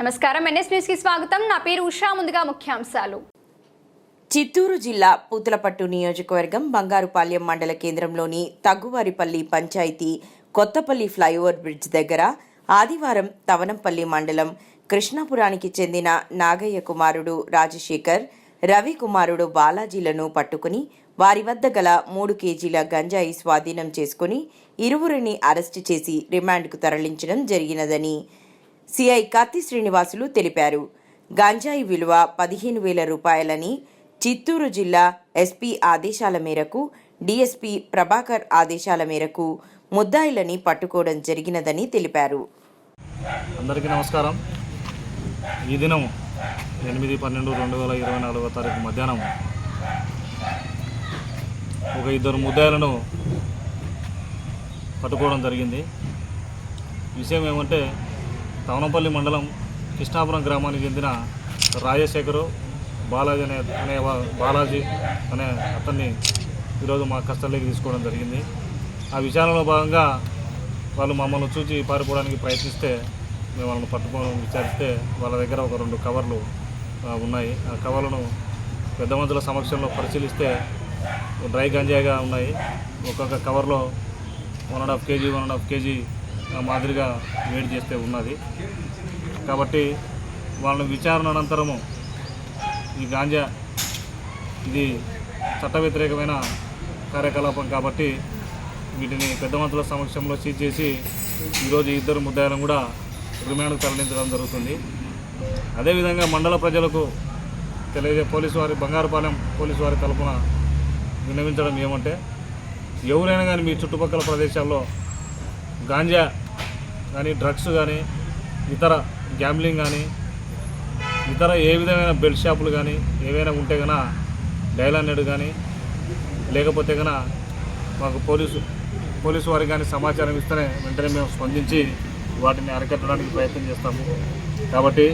నమస్కారం. ఎన్ఎస్ న్యూస్కి స్వాగతం. నా పేరు ఉషా. ముందుగా ముఖ్యాంశాలు. చిత్తూరు జిల్లా పూతలపట్టు నియోజకవర్గం బంగారుపాలెం మండల కేంద్రంలోని తగ్గువారిపల్లి పంచాయతీ కొత్తపల్లి ఫ్లైఓవర్ బ్రిడ్జ్ దగ్గర ఆదివారం తవనంపల్లి మండలం కృష్ణాపురానికి చెందిన నాగయ్య కుమారుడు రాజశేఖర్ రవి కుమారుడు బాలాజీలను పట్టుకుని వారి వద్ద గల మూడు కేజీల గంజాయి స్వాధీనం చేసుకుని ఇరువురిని అరెస్టు చేసి రిమాండ్కు తరలించడం జరిగినదని సిఐ కత్తి శ్రీనివాసులు తెలిపారు. గంజాయి విలువ పదిహేను వేల రూపాయలని చిత్తూరు జిల్లా ఎస్పీ ఆదేశాల మేరకు డీఎస్పీ ప్రభాకర్ ఆదేశాల మేరకు ముద్దాయిలని పట్టుకోవడం జరిగినదని తెలిపారు. అందరికీ నమస్కారం. ఈ దినం ఎనిమిది పన్నెండు రెండు వేల ఇరవై నాలుగో తారీఖు మధ్యాహ్నం ఒక ఇద్దరు ముద్దాయిలను పట్టుకోవడం జరిగింది. విషయం ఏమంటే తవనపల్లి మండలం కృష్ణాపురం గ్రామానికి చెందిన రాజశేఖరు బాలాజీ అనే అనే బాలాజీ అనే అతన్ని ఈరోజు మా కస్టడీకి తీసుకోవడం జరిగింది. ఆ విచారణలో భాగంగా వాళ్ళు మమ్మల్ని చూచి పారిపోవడానికి ప్రయత్నిస్తే మేము వాళ్ళని పట్టుకోవడం విచారిస్తే వాళ్ళ దగ్గర ఒక రెండు కవర్లు ఉన్నాయి. ఆ కవర్లను పెద్ద మంత్రుల సమక్షంలో పరిశీలిస్తే డ్రై గంజాయిగా ఉన్నాయి. ఒక్కొక్క కవర్లో one and half KG one and half KG మాదిరిగా వేడి చేస్తే ఉన్నది. కాబట్టి వాళ్ళని విచారణ అనంతరము ఈ గాంజా ఇది చట్ట వ్యతిరేకమైన కార్యకలాపం కాబట్టి వీటిని పెద్ద మంత్రుల సమక్షంలో సీజ్ చేసి ఈరోజు ఇద్దరు ముద్దాయిలను కూడా రిమాండ్కు తరలించడం జరుగుతుంది. అదేవిధంగా మండల ప్రజలకు తెలియజే పోలీసు వారి బంగారుపాలెం పోలీసు వారి తరఫున విన్నవించడం ఏమంటే ఎవరైనా కానీ మీ చుట్టుపక్కల ప్రదేశాల్లో గాంజా కానీ డ్రగ్స్ కానీ ఇతర గ్యాంబ్లింగ్ కానీ ఇతర ఏ విధమైన బెల్ట్ షాపులు కానీ ఏవైనా ఉంటే కన్నా డైలానెడ్ కానీ లేకపోతే కన్నా మాకు పోలీసు పోలీసు వారికి కానీ సమాచారం ఇస్తేనే వెంటనే మేము స్పందించి వాటిని అరికట్టడానికి ప్రయత్నం చేస్తాము. కాబట్టి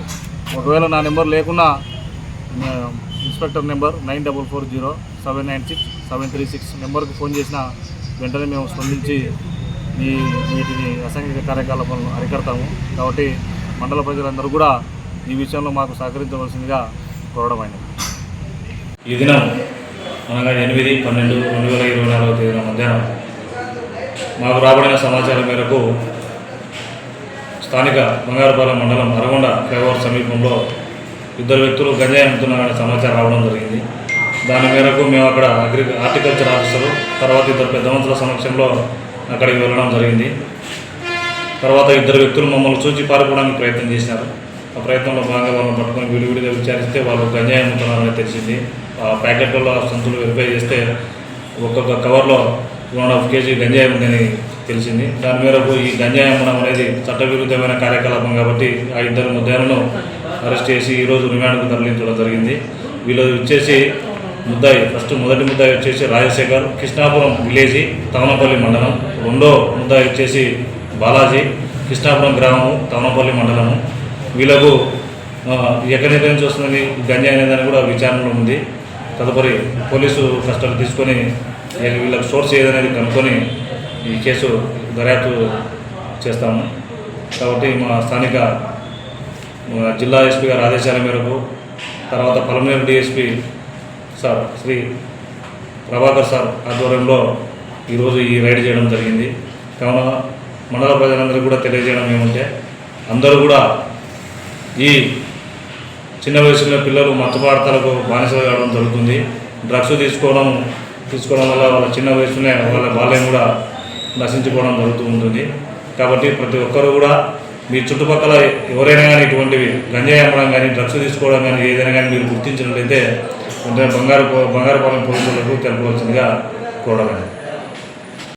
ఒకవేళ నా నెంబర్ లేకున్నా inspector number nine double four zero seven nine six seven three six నెంబర్కి ఫోన్ చేసిన వెంటనే మేము స్పందించి ఈ వీటిని అసాంఘిక కార్యకలాపాలను అరికడతాము. కాబట్టి మండల ప్రజలందరూ కూడా ఈ విషయంలో మాకు సహకరించవలసిందిగా కోరడమైనది. ఈ దినం అనగా ఎనిమిది పన్నెండు రెండు వేల ఇరవై నాలుగవ తేదీన మధ్యాహ్నం మాకు రాబడిన సమాచారం మేరకు స్థానిక బంగారుపాలెం మండలం అరగొండ ఫ్లైఓవర్ సమీపంలో ఇద్దరు వ్యక్తులు గంజాయి అమ్ముతున్నారనే సమాచారం రావడం జరిగింది. దాని మేరకు మేము అక్కడ అగ్రి హార్టికల్చర్ ఆఫీసరు తర్వాత ఇద్దరు పెద్ద మనుషుల సమక్షంలో అక్కడికి వెళ్ళడం జరిగింది. తర్వాత ఇద్దరు వ్యక్తులు మమ్మల్ని చూచి పారిపోవడానికి ప్రయత్నం చేశారు. ఆ ప్రయత్నంలో భాగంగా వాళ్ళని పట్టుకొని విడివిడిగా విచారిస్తే వాళ్ళు గంజాయి అమ్ముతున్నారని తెలిసింది. ఆ ప్యాకెట్లలో ఆ సంతులు వెరిఫై చేస్తే ఒక్కొక్క కవర్లో వన్ అండ్ హాఫ్ కేజీ గంజాయి ఉందని తెలిసింది. దాని మేరకు ఈ గంజాయి అమ్మడం అనేది చట్టవిరుద్ధమైన కార్యకలాపం కాబట్టి ఆ ఇద్దరు ముద్దాయిలను అరెస్ట్ చేసి ఈరోజు రిమాండ్కు తరలించడం జరిగింది. వీళ్ళు వచ్చేసి ముద్దాయి ఫస్ట్ మొదటి ముద్దాయి వచ్చేసి రాజశేఖర్ కృష్ణాపురం విలేజీ తవనపల్లి మండలం. రెండో ముద్దాయి వచ్చేసి బాలాజీ కృష్ణాపురం గ్రామము తవనపల్లి మండలము. వీళ్ళకు ఆ, ఎక్కడి నుంచి వస్తున్నది గంజాయి అనేదాన్ని కూడా విచారణలో ఉంది. తదుపరి పోలీసు కస్టడీ తీసుకొని వీళ్ళకి సోర్స్ ఏదనేది కనుక్కొని ఈ కేసు దర్యాప్తు చేస్తాము. కాబట్టి మా స్థానిక జిల్లా ఎస్పీ గారి ఆదేశాల మేరకు తర్వాత Palamaneru DSP sir Shri Prabhakar sir ఆధ్వర్యంలో ఈరోజు ఈ రైడ్ చేయడం జరిగింది. కావున మండల ప్రజలందరికీ కూడా తెలియజేయడం ఏమంటే అందరూ కూడా ఈ చిన్న వయసులో పిల్లలు మత్తు పదార్థాలకు బానిసలు కావడం జరుగుతుంది. డ్రగ్స్ తీసుకోవడం తీసుకోవడం వల్ల వాళ్ళ చిన్న వయసులోనే వాళ్ళ బాల్యం కూడా నశించుకోవడం జరుగుతూ ఉంటుంది. కాబట్టి ప్రతి ఒక్కరు కూడా మీ చుట్టుపక్కల ఎవరైనా కానీ ఇటువంటివి గంజాయి అమ్మడం కానీ డ్రగ్స్ తీసుకోవడం కానీ ఏదైనా కానీ మీరు గుర్తించినట్లయితే వెంటనే బంగారు బంగారుపాలెం పోలీసులకు తెలపవలసిందిగా కోరడం